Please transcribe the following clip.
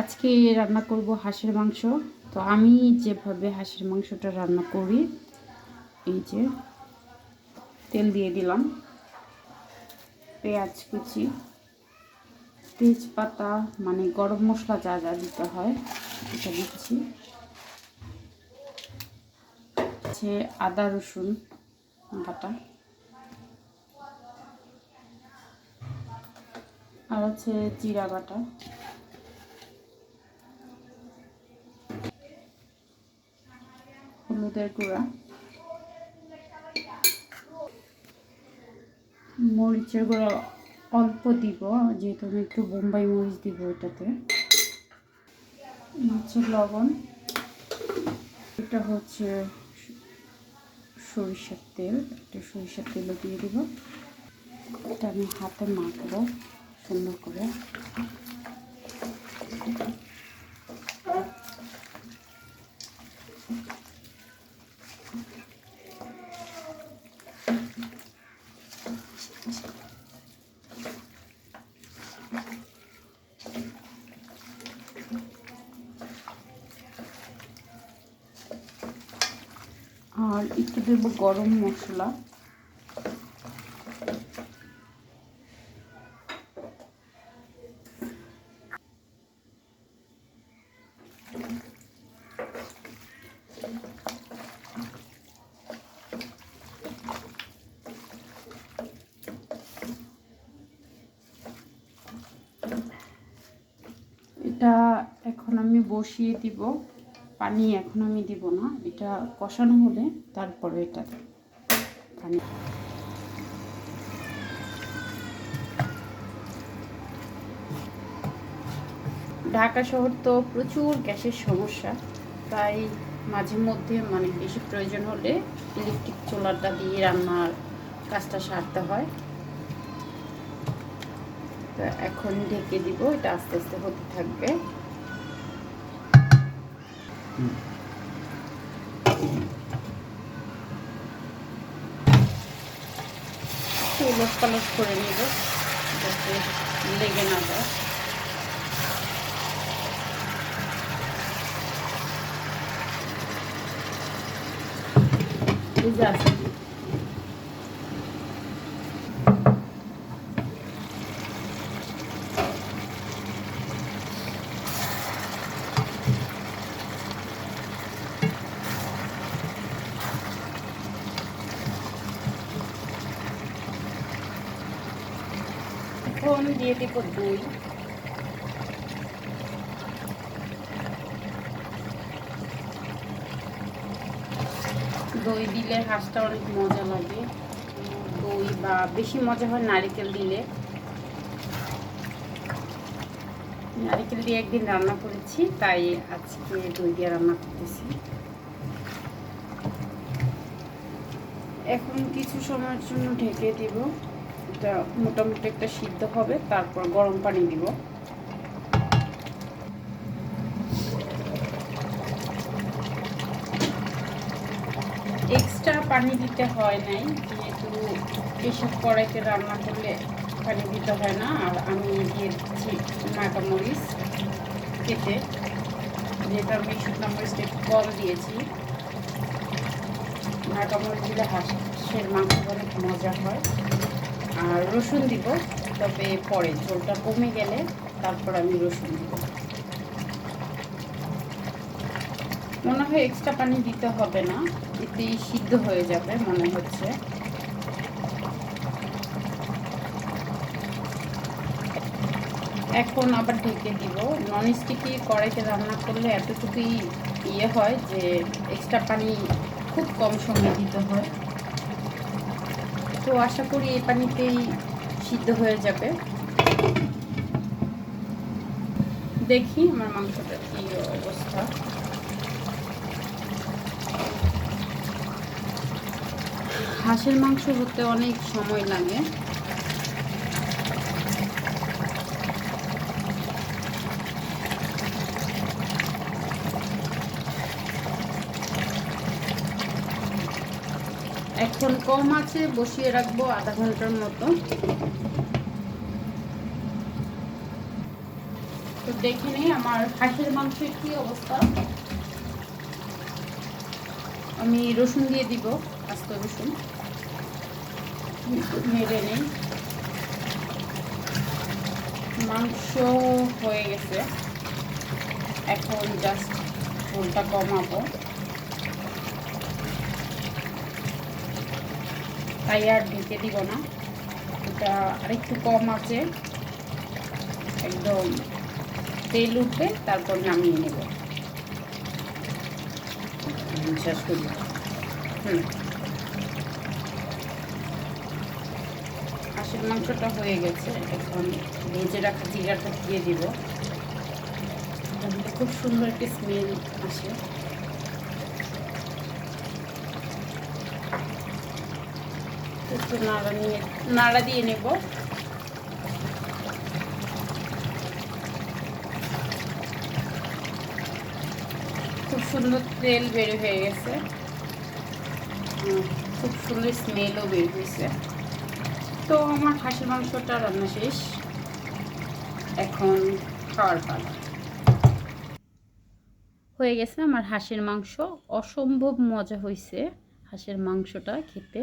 আজকে রান্না করব হাঁসের মাংস। তো আমি যেভাবে হাঁসের মাংসটা রান্না করি, এই যে তেল দিয়ে দিলাম। পেঁয়াজ কুচি, তেজপাতা মানে গরম মশলা যা যা দিতে হয়, এটা দিচ্ছি। হচ্ছে আদা, রসুন বাটা। আর হচ্ছে জিরা বাটা। হলুদের গুঁড়া, মরিচের গুঁড়া অল্প দিব, যেহেতু আমি একটু বোম্বাই মরিচ দিব এটাতে। হচ্ছে লবণ, এটা হচ্ছে সরিষার তেল, একটা সরিষার তেলও দিয়ে দিব। এটা আমি হাতে মাখবো সুন্দর করে। আর একটু দেব গরম মশলা। এটা এখন আমি বসিয়ে দিব। পানি এখন আমি দিব না, এটা কষানো হলে তারপরে এটা পানি। ঢাকা শহর তো প্রচুর গ্যাসের সমস্যা, তাই মাঝে মধ্যে মানে বেশি প্রয়োজন হলে ইলেকট্রিক চুলাটা দিয়ে রান্নার কাজটা সারতে হয়। তো এখন ঢেকে দিব, এটা আস্তে আস্তে হতে থাকবে। উলট পালট করে নিব যাতে লেগে না যায় এই এখন দিয়ে দিব দই। দই দিলে হাঁসটা অনেক মজা লাগে। দই বা বেশি মজা হয় নারিকেল দিলে। নারিকেল দিয়ে একদিন রান্না করেছি, তাই আজকে দই দিয়ে রান্না করতেছি। এখন কিছু সময়ের জন্য ঢেকে দিব। এটা মোটামুটি একটা সিদ্ধ হবে, তারপর গরম পানি দিব। এক্সট্রা পানি দিতে হয় নাই, যেহেতু এসব কড়াইতে রান্না করলে পানি দিতে হয় না, আর আমি দিয়ে দিচ্ছি নাকা মরিচ কেটে, যেহেতু আমি শুকনো মরিচটা একটু কম দিয়েছি। নাকা মরিচ দিলে হাঁসের মাংস অনেক মজা হয়। আর রসুন দিব, তবে পরে ঝোলটা কমে গেলে তারপর আমি রসুন দিব। মনে হয় এক্সট্রা পানি দিতে হবে না, এতেই সিদ্ধ হয়ে যাবে মনে হচ্ছে। এখন আবার ঢেকে দিব। নন স্টিকি কড়াইতে রান্না করলে এতটুকুই ইয়ে হয় যে এক্সট্রা পানি খুব কম সময় দিতে হয়। তো আশা করি এই পানিতেই সিদ্ধ হয়ে যাবে। দেখি আমার মাংসটা কি অবস্থা। হাঁসের মাংস হতে অনেক সময় লাগে। এখন কম আছে, বসিয়ে রাখব আধা ঘণ্টার মতো। তো দেখে নিই আমার হাঁসের মাংসের কি অবস্থা। আমি রসুন দিয়ে দিব, আস্ত রসুন। নেড়ে নেই মাংস হয়ে গেছে। এখন জাস্ট ঝোলটা কমাবো। তাই আর ঢেকে দিব না। এটা আরেকটু কম আছে। একদম তেল উঠবে তারপর নামিয়ে নেব। শেষ করি। হুম। হাঁসের মাংসটা হয়ে গেছে। এখন ভেজে রাখা জিরাটা দিয়ে দিব। খুব সুন্দর একটা স্মেল আসে। একটু নাড়া নিয়ে নাড়া দিয়ে নেব খুব সুন্দর তেল বের হয়ে গেছে খুব সুন্দর স্মেলও বের হয়েছে তো আমার খাসির মাংসটা রান্না শেষ এখন খাওয়ার পালা হয়ে গেছে আমার হাঁসের মাংস অসম্ভব মজা হয়েছে হাঁসের মাংসটা খেতে